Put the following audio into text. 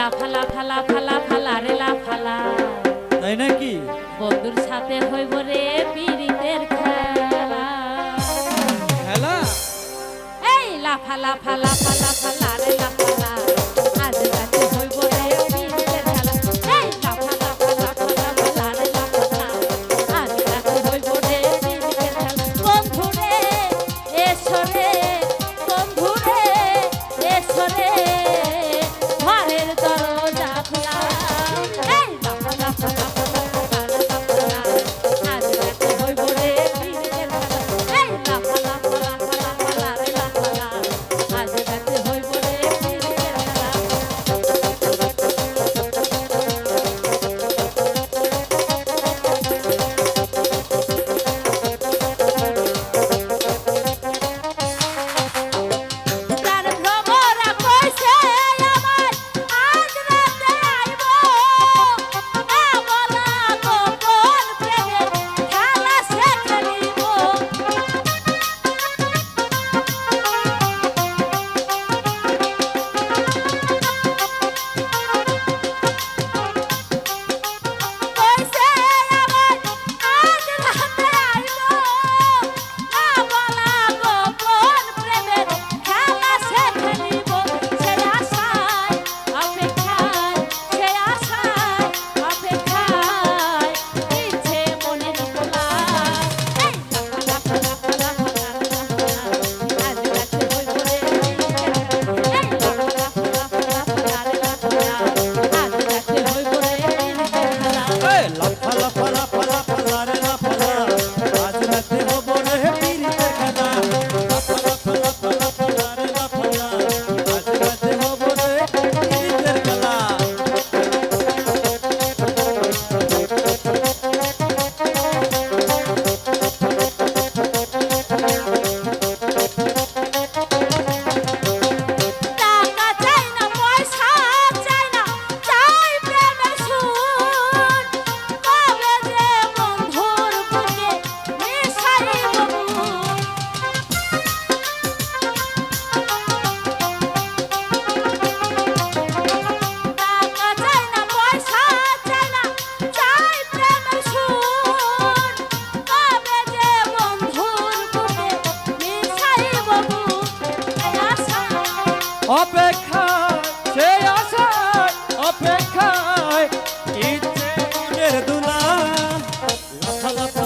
লাফালা ফালা ফালা ফালা ফালা রে লা ফালা তাই নাকি? বন্ধুর সাথে হইব রে পিড়িতের খেলা। খেলা? এই লাফালা ফালা ফালা ফালা অপেক্ষা সে আশায় অপেক্ষায় ইচ্ছে মনের দুলা। লাফা